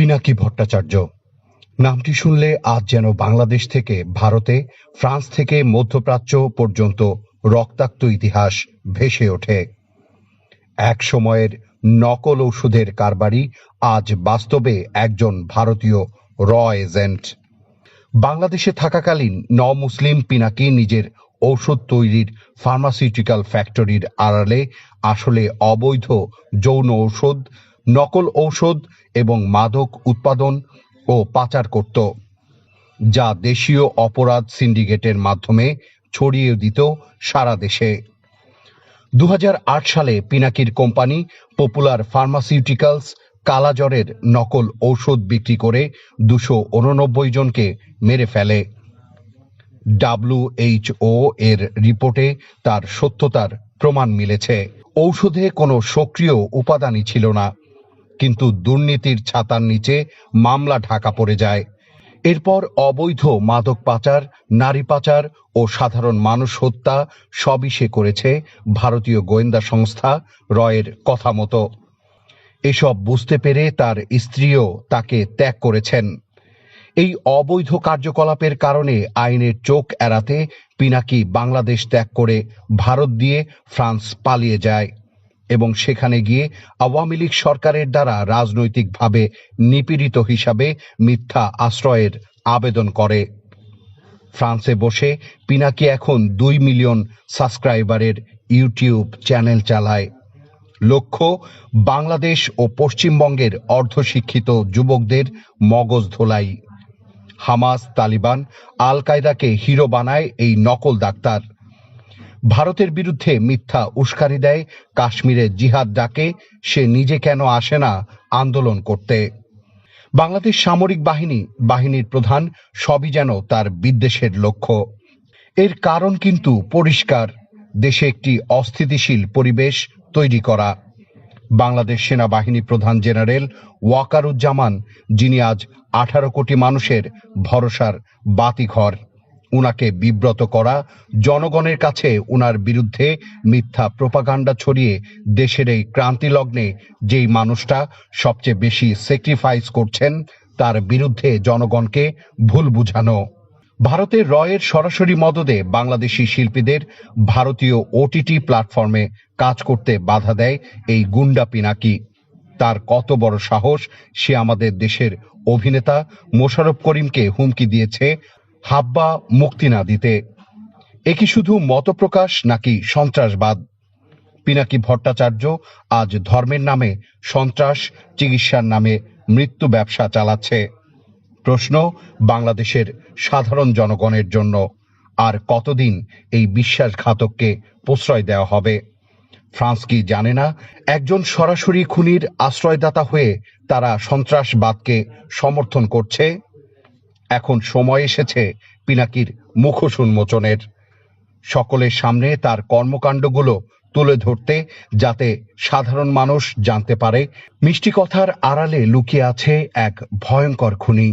পিনাকি ভট্টাচার্য। নামটি শুনলে আজ যেন বাংলাদেশ থেকে ভারতে, ফ্রান্স থেকে মধ্যপ্রাচ্য পর্যন্ত রক্তাক্ত ইতিহাস ভেসে ওঠে। এক সময়ের নকল ঔষধের কারবারি আজ বাস্তবে একজন ভারতীয় র এজেন্ট। বাংলাদেশে থাকাকালীন ন মুসলিম পিনাকি নিজের ঔষধ তৈরির ফার্মাসিউটিক্যাল ফ্যাক্টরির আড়ালে আসলে অবৈধ যৌন ঔষধ নকল ঔষধ এবং মাদক উৎপাদন ও পাচার করত, যা দেশীয় অপরাধ সিন্ডিকেটের মাধ্যমে ছড়িয়ে দিত সারা দেশে। দু হাজার আট সালে পিনাকির কোম্পানি পপুলার ফার্মাসিউটিক্যালস কালাজ্বরের নকল ঔষধ বিক্রি করে দুশো উননব্বই জনকে মেরে ফেলে। ডাব্লিউএইচও এর রিপোর্টে তার সত্যতার প্রমাণ মিলেছে। ঔষধে কোনো সক্রিয় উপাদানই ছিল না। কিন্তু দুর্নীতির ছাতার নিচে মামলা ঢাকা পড়ে যায়। এরপর অবৈধ মাদক পাচার, নারী পাচার ও সাধারণ মানুষ হত্যা সবই সে করেছে ভারতীয় গোয়েন্দা সংস্থা রয়ের কথা মতো। এসব বুঝতে পেরে তার স্ত্রীও তাকে ত্যাগ করেছেন। এই অবৈধ কার্যকলাপের কারণে আইনের চোখ এড়াতে পিনাকি বাংলাদেশ ত্যাগ করে ভারত দিয়ে ফ্রান্স পালিয়ে যায়। এবং সেখানে গিয়ে আওয়ামী লীগ সরকারের দ্বারা রাজনৈতিকভাবে নিপীড়িত হিসাবে মিথ্যা আশ্রয়ের আবেদন করে। ফ্রান্সে বসে পিনাকি এখন দুই মিলিয়ন সাবস্ক্রাইবারের ইউটিউব চ্যানেল চালায়। লক্ষ্য, বাংলাদেশ ও পশ্চিমবঙ্গের অর্ধশিক্ষিত যুবকদের মগজ ধোলাই। হামাস, তালিবান আল কায়দাকে হিরো বানায় এই নকল ডাক্তার। ভারতের বিরুদ্ধে মিথ্যা উস্কানি দেয়, কাশ্মীরে জিহাদ ডাকে, সে নিজে কেন আসে না আন্দোলন করতে? বাংলাদেশ সামরিক বাহিনী, বাহিনীর প্রধান, সবই যেন তার বিদ্বেষের লক্ষ্য। এর কারণ কিন্তু পরিষ্কার, দেশে একটি অস্থিতিশীল পরিবেশ তৈরি করা। বাংলাদেশ সেনাবাহিনী প্রধান জেনারেল ওয়াকারুজ্জামান, যিনি আজ আঠারো কোটি মানুষের ভরসার বাতিঘর। উনাকে বিব্রত করা, জনগণের কাছে উনার বিরুদ্ধে মিথ্যা প্রপাগান্ডা ছড়িয়ে দেশের এই ক্রান্তি লগ্নে যেই মানুষটা সবচেয়ে বেশি স্যাক্রিফাইস করছেন, তার বিরুদ্ধে জনগণকে ভুল বুঝানো। ভারতের রয়ের সরাসরি মদদে বাংলাদেশি শিল্পীদের ভারতীয় ওটিটি প্ল্যাটফর্মে কাজ করতে বাধা দেয় এই গুন্ডা পিনাকি। তার কত বড় সাহস, সে আমাদের দেশের অভিনেতা মোশারফ করিমকে হুমকি দিয়েছে হাব্বা মুক্তি না দিতে। এ কি শুধু মতপ্রকাশ নাকি সন্ত্রাসবাদ? পিনাকি ভট্টাচার্য আজ ধর্মের নামে সন্ত্রাস, চিকিৎসার নামে মৃত্যু ব্যবসা চালাচ্ছে। প্রশ্ন বাংলাদেশের সাধারণ জনগণের জন্য, আর কতদিন এই বিশ্বাসঘাতককে প্রশ্রয় দেওয়া হবে? ফ্রান্স কি জানে না, একজন সরাসরি খুনির আশ্রয়দাতা হয়ে তারা সন্ত্রাসবাদকে সমর্থন করছে? এখন সময় এসেছে পিনাকির মুখোশ উন্মোচনের। সকলের সামনে তার কর্মকাণ্ডগুলো তুলে ধরতে যাতে সাধারণ মানুষ জানতে পারে। মিষ্টি কথার আড়ালে লুকিয়ে আছে এক ভয়ঙ্কর খুনি।